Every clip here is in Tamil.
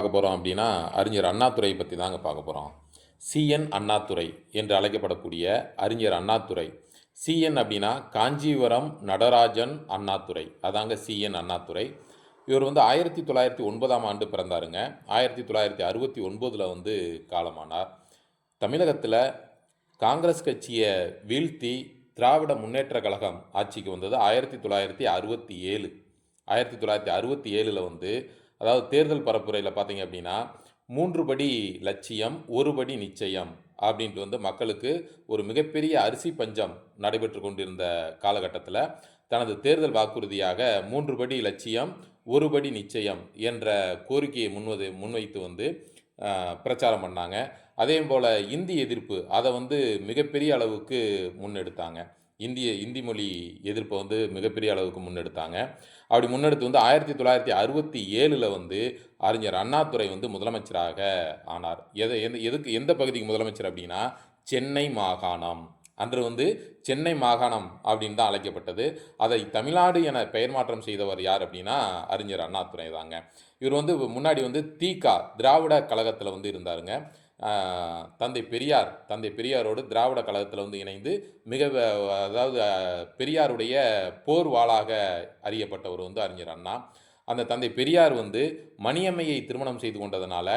பார்க்க போகிறோம் அப்படின்னா அறிஞர் அண்ணாதுரை பற்றி தாங்க பார்க்க போகிறோம் சிஎன் அண்ணாதுரை என்று அழைக்கப்படக்கூடிய அறிஞர் அண்ணாதுரை. சிஎன் அப்படின்னா காஞ்சிபுரம் நடராஜன் அண்ணாதுரை. அதாங்க சிஎன் அண்ணாதுரை. இவர் வந்து ஆயிரத்தி தொள்ளாயிரத்தி ஒன்பதாம் ஆண்டு பிறந்தாருங்க. ஆயிரத்தி தொள்ளாயிரத்தி அறுபத்தி ஒன்பதில் வந்து காலமானார். தமிழகத்தில் காங்கிரஸ் கட்சியை வீழ்த்தி திராவிட முன்னேற்ற கழகம் ஆட்சிக்கு வந்தது ஆயிரத்தி தொள்ளாயிரத்தி அறுபத்தி ஏழு. ஆயிரத்தி தொள்ளாயிரத்தி அறுபத்தி ஏழில் வந்து அதாவது தேர்தல் பரப்புரையில் பார்த்தீங்க அப்படின்னா மூன்று படி லட்சியம் ஒரு படி நிச்சயம் அப்படின்ட்டு வந்து மக்களுக்கு ஒரு மிகப்பெரிய அரிசி பஞ்சம் நடைபெற்று கொண்டிருந்த காலகட்டத்தில் தனது தேர்தல் வாக்குறுதியாக மூன்று படி லட்சியம் ஒரு படி நிச்சயம் என்ற கோரிக்கையை முன்வது முன்வைத்து வந்து பிரச்சாரம் பண்ணாங்க. அதே போல் இந்தி எதிர்ப்பு அதை வந்து மிகப்பெரிய அளவுக்கு முன்னெடுத்தாங்க. இந்திய இந்தி மொழி எதிர்ப்பை வந்து மிகப்பெரிய அளவுக்கு முன்னெடுத்தாங்க. அப்படி முன்னெடுத்து வந்து ஆயிரத்தி தொள்ளாயிரத்தி அறுபத்தி ஏழில் வந்து அறிஞர் அண்ணாதுரை வந்து முதலமைச்சராக ஆனார். எதை எந்த எதுக்கு எந்த பகுதிக்கு முதலமைச்சர் அப்படின்னா சென்னை மாகாணம். அன்று வந்து சென்னை மாகாணம் அப்படின்னு தான் அழைக்கப்பட்டது. அதை தமிழ்நாடு என பெயர் மாற்றம் செய்தவர் யார் அப்படின்னா அறிஞர் அண்ணாதுரை தாங்க. இவர் வந்து முன்னாடி வந்து தீகா திராவிட கழகத்தில் வந்து இருந்தாருங்க. தந்தை பெரியார் தந்தை பெரியாரோடு திராவிட கழகத்தில் வந்து இணைந்து மிக அதாவது பெரியாருடைய போர் வாளாக அறியப்பட்டவர் வந்து அறிஞர் அண்ணா. அந்த தந்தை பெரியார் வந்து மணியம்மையை திருமணம் செய்து கொண்டதனால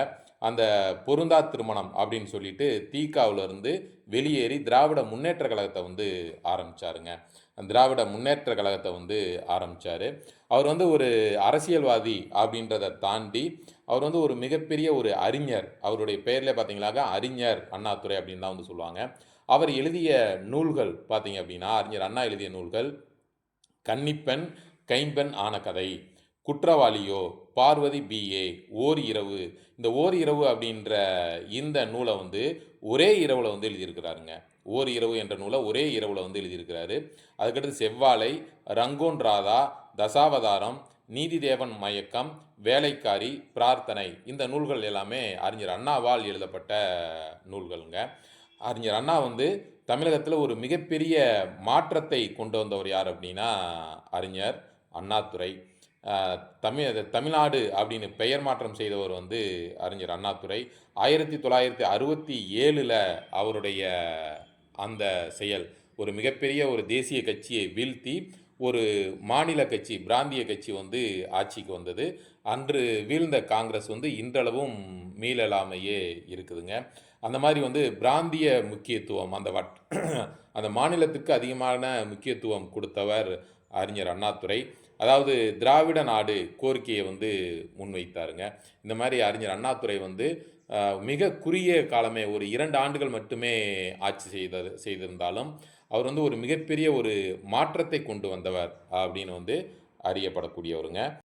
அந்த பொருந்தா திருமணம் அப்படின்னு சொல்லிட்டு தீக்காவிலிருந்து வெளியேறி திராவிட முன்னேற்ற கழகத்தை வந்து ஆரம்பிச்சாருங்க. திராவிட முன்னேற்ற கழகத்தை வந்து ஆரம்பித்தார் அவர் வந்து ஒரு அரசியல்வாதி அப்படின்றத தாண்டி அவர் வந்து ஒரு மிகப்பெரிய ஒரு அறிஞர். அவருடைய பெயரில் பார்த்தீங்களாக்க அறிஞர் அண்ணாதுரை அப்படின்னு தான் வந்து சொல்லுவாங்க. அவர் எழுதிய நூல்கள் பார்த்தீங்க அப்படின்னா அறிஞர் அண்ணா எழுதிய நூல்கள் கன்னிப்பெண் கைம்பெண் ஆன கதை. குற்றவாளியோ? பார்வதி பிஏ ஓர் இரவு. இந்த ஓர் இரவு அப்படின்ற இந்த நூலை வந்து ஒரே இரவில் வந்து எழுதியிருக்கிறாருங்க. ஓர் இரவு என்ற நூலை ஒரே இரவில் வந்து எழுதியிருக்கிறாரு. அதுக்கடுத்து செவ்வாழை ரங்கோன் ராதா தசாவதாரம் நீதிதேவன் மயக்கம் வேலைக்காரி பிரார்த்தனை. இந்த நூல்கள் எல்லாமே அறிஞர் அண்ணாவால் எழுதப்பட்ட நூல்களுங்க. அறிஞர் அண்ணா வந்து தமிழகத்தில் ஒரு மிகப்பெரிய மாற்றத்தை கொண்டு வந்தவர் யார் அப்படின்னா அறிஞர் அண்ணாதுரை. தமிழ் தமிழ்நாடு அப்படின்னு பெயர் மாற்றம் செய்தவர் வந்து அறிஞர் அண்ணாதுரை. ஆயிரத்தி தொள்ளாயிரத்தி அறுபத்தி ஏழில் அவருடைய அந்த செயல் ஒரு மிகப்பெரிய ஒரு தேசிய கட்சியை வீழ்த்தி ஒரு மாநில கட்சி பிராந்திய கட்சி வந்து ஆட்சிக்கு வந்தது. அன்று வீழ்ந்த காங்கிரஸ் வந்து இன்றளவும் மீளலாமையே இருக்குதுங்க. அந்த மாதிரி வந்து பிராந்திய முக்கியத்துவம் அந்த வட் அந்த மாநிலத்துக்கு அதிகமான முக்கியத்துவம் கொடுத்தவர் அறிஞர் அண்ணாதுரை. அதாவது திராவிட நாடு கோரிக்கையை வந்து முன்வைத்தாருங்க. இந்த மாதிரி அறிஞர் அண்ணாதுரை வந்து மிக குறுகிய காலமே ஒரு இரண்டு ஆண்டுகள் மட்டுமே ஆட்சி செய்த செய்திருந்தாலும் அவர் வந்து ஒரு மிகப்பெரிய ஒரு மாற்றத்தை கொண்டு வந்தவர் அப்படின்னு வந்து அறியப்படக்கூடியவருங்க.